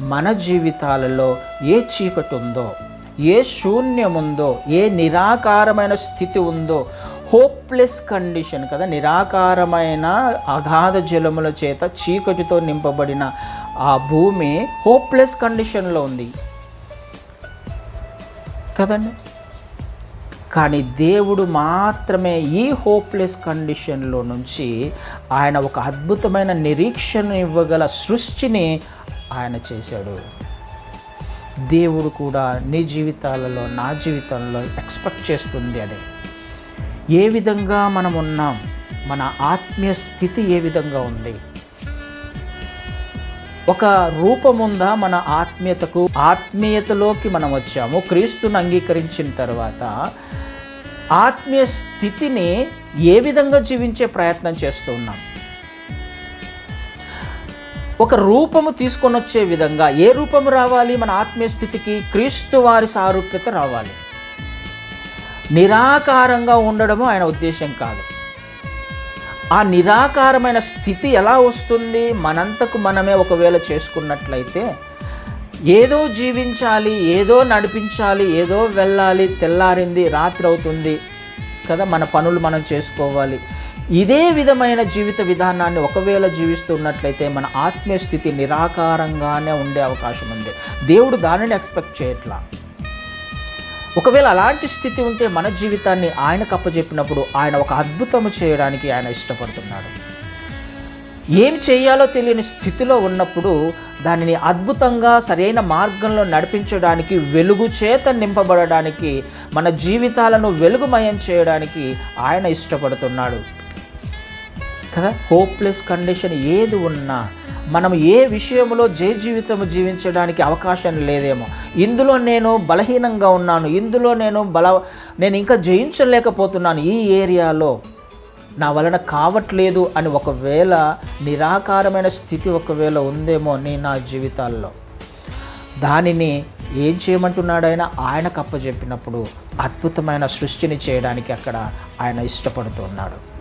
మన జీవితాలలో ఏ చీకటి ఉందో ఏ శూన్యముందో ఏ నిరాకారమైన స్థితి ఉందో హోప్లెస్ కండిషన్ కదా నిరాకారమైన అగాధ జలముల చేత చీకటితో నింపబడిన ఆ భూమి హోప్లెస్ కండిషన్లో ఉంది. కదండి? కానీ దేవుడు మాత్రమే ఈ హోప్లెస్ కండిషన్లో నుంచి ఆయన ఒక అద్భుతమైన నిరీక్షణ ఇవ్వగల సృష్టిని ఆయన చేశాడు. దేవుడు కూడా నీ జీవితాలలో నా జీవితంలో ఎక్స్పెక్ట్ చేస్తుంది అది. ఏ విధంగా మనం ఉన్నాం? మన ఆత్మీయ స్థితి ఏ విధంగా ఉంది? ఒక రూపం ఉందా మన ఆత్మీయతకు? ఆత్మీయతలోకి మనం వచ్చాము. క్రీస్తుని అంగీకరించిన తర్వాత ఆత్మీయ స్థితిని ఏ విధంగా జీవించే ప్రయత్నం చేస్తూ ఉన్నాం? ఒక రూపము తీసుకొని వచ్చే విధంగా ఏ రూపము రావాలి? మన ఆత్మీయ స్థితికి క్రీస్తు వారి సారూప్యత రావాలి. నిరాకారంగా ఉండడము ఆయన ఉద్దేశం కాదు. ఆ నిరాకారమైన స్థితి ఎలా వస్తుంది? మనంతకు మనమే ఒకవేళ చేసుకున్నట్లయితే ఏదో జీవించాలి ఏదో నడిపించాలి ఏదో వెళ్ళాలి తెల్లారింది రాత్రి అవుతుంది కదా మన పనులు మనం చేసుకోవాలి. ఇదే విధమైన జీవిత విధానాన్ని ఒకవేళ జీవిస్తున్నట్లయితే మన ఆత్మీయ స్థితి నిరాకారంగానే ఉండే అవకాశం ఉంది. దేవుడు దానిని ఎక్స్పెక్ట్ చేయట్లా. ఒకవేళ అలాంటి స్థితి ఉంటే మన జీవితాన్ని ఆయనకు అప్పచెప్పినప్పుడు ఆయన ఒక అద్భుతము చేయడానికి ఆయన ఇష్టపడుతున్నాడు. ఏం చేయాలో తెలియని స్థితిలో ఉన్నప్పుడు దానిని అద్భుతంగా సరైన మార్గంలో నడిపించడానికి వెలుగు చేత నింపబడడానికి మన జీవితాలను వెలుగుమయం చేయడానికి ఆయన ఇష్టపడుతున్నాడు. కదా? హోప్లెస్ కండిషన్ ఏది ఉన్నా మనం ఏ విషయంలో జయ జీవితం జీవించడానికి అవకాశం లేదేమో. ఇందులో నేను బలహీనంగా ఉన్నాను ఇందులో నేను బల నేను ఇంకా జయించలేకపోతున్నాను ఈ ఏరియాలో. నా వలన కావట్లేదు అని ఒకవేళ నిరాకారమైన స్థితి ఒకవేళ ఉందేమో నీ నా జీవితాల్లో. దానిని ఏం చేయమంటున్నాడు ఆయన ఆయనకు అప్పచెప్పినప్పుడు అద్భుతమైన సృష్టిని చేయడానికి అక్కడ ఆయన ఇష్టపడుతున్నాడు